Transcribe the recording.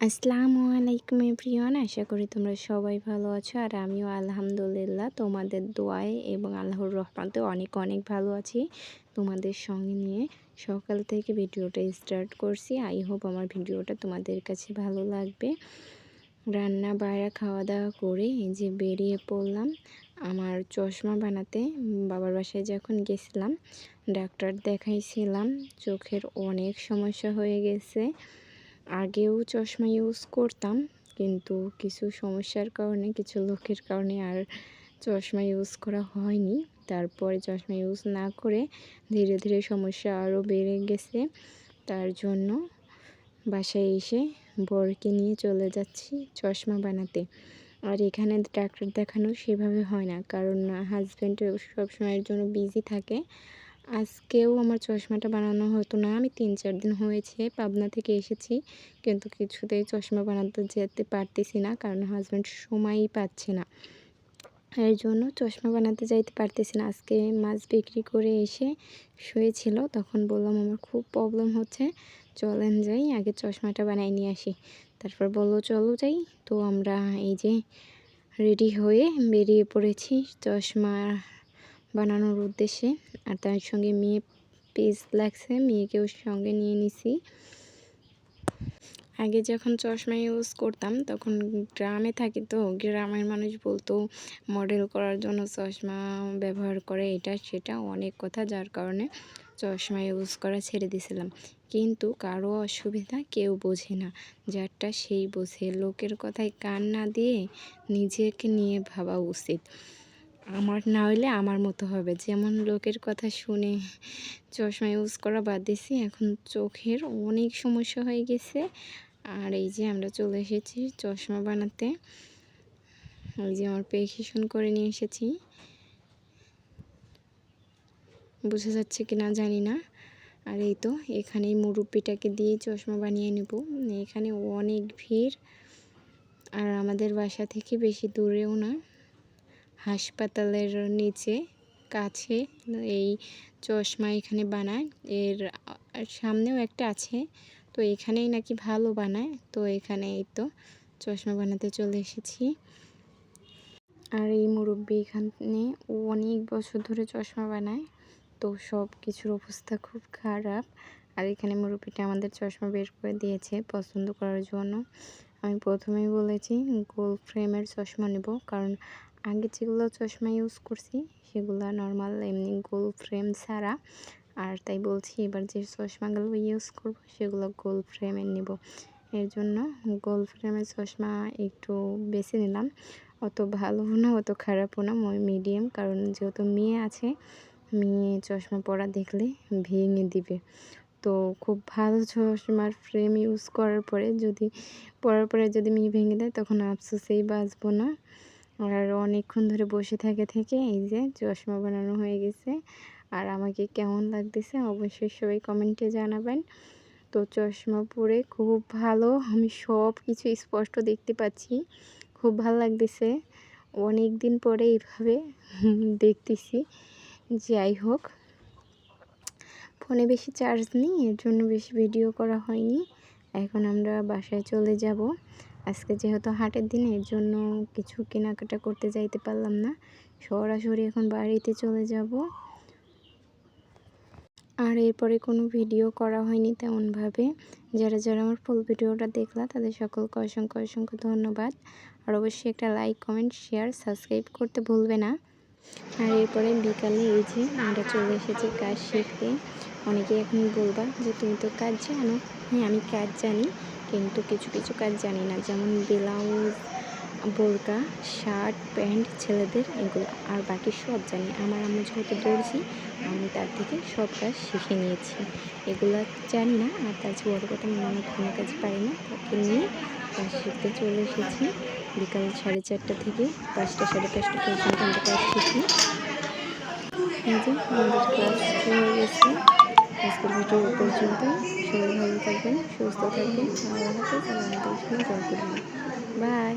আসসালামু আলাইকুম এভরিওয়ান, আশা করি তোমরা সবাই ভালো আছো আর আমিও আলহামদুলিল্লাহ। তোমাদের দোয়ায় এবং আল্লাহর রহমতে অনেক অনেক ভালো আছি তোমাদের সঙ্গে নিয়ে। সকাল থেকে ভিডিওটা স্টার্ট করছি। আই হোপ আমার ভিডিওটা তোমাদের কাছে ভালো লাগবে। রান্না বাইরে খাওয়া দাওয়া করে এই যে বেরিয়ে পড়লাম আমার চশমা বানাতে। বাবার বাসায় যখন গেছিলাম, ডাক্তার দেখাইছিলাম, চোখের অনেক সমস্যা হয়ে গেছে। আগেও চশমা ইউজ করতাম, কিন্তু কিছু সমস্যার কারণে, কিছু লোকের কারণে আর চশমা ইউজ করা হয়নি। তারপরে চশমা ইউজ না করে ধীরে ধীরে সমস্যা আরও বেড়ে গেছে। তার জন্য বাসায় এসে বরকে নিয়ে চলে যাচ্ছি চশমা বানাতে। আর এখানে ডাক্তার দেখানো সেভাবে হয় না, কারণ হাজব্যান্ড সবসময়ের জন্য বিজি থাকে। আজকেও আমার চশমাটা বানানো হতো না। আমি তিন, চার দিন হয়েছে পাবনা থেকে এসেছি। কিন্তু কিছুতেই চশমা বানাতে যেতে পারতেছি না কারণ হাজব্যান্ড সময়ই পাচ্ছে না। এর জন্য চশমা বানাতে যাইতে পারতেছি না। আজকে মাছ বিক্রি করে এসে শুয়েছিল। তখন বললাম, আমার খুব প্রবলেম হচ্ছে। চলেন যাই, আগে চশমাটা বানাই নিয়ে আসি। তারপর বলল, চলো যাই। তো আমরা এই যে রেডি হয়ে বেরিয়ে পড়েছি চশমা বানানোর উদ্দেশ্যে। আর তার সঙ্গে মেয়ে পিস লাগছে, মেয়েকেও সঙ্গে নিয়ে নিছি। আগে যখন চশমা ইউজ করতাম, তখন গ্রামে থাকি তো, গ্রামের মানুষ বলতো মডেল করার জন্য চশমা ব্যবহার করে, এটা সেটা। অনেক কথা, যার কারণে চশমা ইউজ করা ছেড়ে দিয়েছিলাম কিন্তু কারও অসুবিধা কেউ বোঝে না। যারটা সেই বোঝে। লোকের কথায় কান না দিয়ে নিজেকে নিয়ে ভাবা উচিত। আমার না হইলে আমার মতো হবে। যেমন লোকের কথা শুনে চশমা ইউজ করা বাদ দিছি, এখন চোখের অনেক সমস্যা হয়ে গেছে। আর এই যে আমরা চলে এসেছি চশমা বানাতে। এই যে আমার প্রেসক্রিপশন করে নিয়ে এসেছি। বোঝা যাচ্ছে কি না জানি না। আর এই তো এখানে মুরব্বিটাকে দিয়ে চশমা বানিয়ে নেব। এখানে অনেক ভিড়। আর আমাদের বাসা থেকে বেশি দূরেও না। হাসপাতালের নিচে, কাছে এই চশমা এখানে বানায়। এর সামনেও একটা আছে। তো এখানেই নাকি ভালো বানায়। তো এখানে এই তো চশমা বানাতে চলে এসেছি। আর এই মুরব্বী এখানে অনেক বছর ধরে চশমা বানায়। তো সব কিছুর অবস্থা খুব খারাপ। আর এখানে মুরব্বীটা আমাদের চশমা বের করে দিয়েছে পছন্দ করার জন্য। আমি প্রথমেই বলেছি গোল ফ্রেমের চশমা নেব। কারণ আগে যেগুলো চশমা ইউজ করছি, সেগুলো নর্মাল এমনি গোল ফ্রেম ছাড়া। আর তাই বলছি এবার যে চশমাগুলো ইউজ করব, সেগুলো গোল ফ্রেমের নেব। এর জন্য গোল ফ্রেমের চশমা একটু বেছে নিলাম। অত ভালো না, অত খারাপও না মিডিয়াম কারণ যেহেতু মেয়ে আছে, মেয়ে চশমা পরা দেখলে ভেঙে দিবে। তো খুব ভালো চশমার ফ্রেম ইউজ করার পরে যদি, পরার পরে যদি মি ভেঙে দেয় তখন আফসোসেই বাঁচবো না। আর অনেকক্ষণ ধরে বসে থাকে থেকে এই যে চশমা বানানো হয়ে গেছে। আর আমাকে কেমন লাগতেছে অবশ্যই সবাই কমেন্টে জানাবেন। তো চশমা পরে খুব ভালো, আমি সব কিছু স্পষ্ট দেখতে পাচ্ছি। খুব ভালো লাগতেছে। অনেক দিন পরে এইভাবে দেখতেছি। যাই হোক ফোনে বেশি চার্জ নেই, এর জন্য বেশি ভিডিও করা হয়নি। এখন আমরা বাসায় চলে যাব। আজকে যেহেতু হাটের দিন, এর জন্য কিছু কেনাকাটা করতে যাইতে পারলাম না। সরাসরি এখন বাড়িতে চলে যাব। আর এরপরে কোনো ভিডিও করা হয়নি তেমনভাবে। যারা যারা আমার ফুল ভিডিওটা দেখলা, তাদের সকলকে অসংখ্য অসংখ্য ধন্যবাদ। আর অবশ্যই একটা লাইক কমেন্ট শেয়ার সাবস্ক্রাইব করতে ভুলবে না। আর এরপরে বিকালে এই যে আমরা চলে এসেছি কাজ শিখতে। অনেকে এখন বলবা যে, তুমি তো কাজ জানো। হ্যাঁ আমি কাজ জানি, কিন্তু কিছু কিছু কাজ জানি না। যেমন ব্লাউজ, বোরকা, শার্ট, প্যান্ট, ছেলেদের এগুলো। আর বাকি সব জানি। আমার আম্মু যেহেতু দর্জি আমি তার থেকে সব কাজ শিখে নিয়েছি। এগুলো জানি না, আর তার চেয়ে বড় কথা আমি অনেক কোনো কাজ পারি না। তাকে নিয়ে কাজ শিখতে চলে এসেছি। বিকাল সাড়ে চারটা থেকে পাঁচটা, সাড়ে পাঁচটা পর্যন্ত আমরা কাজ শিখি। এই যে হয়ে গেছে। আজকের ভিডিও পর্যন্ত সবাই ভালো থাকবেন সুস্থ থাকবেন। আল্লাহ হাফেজ আমাদের জন্য করবেন। বাই।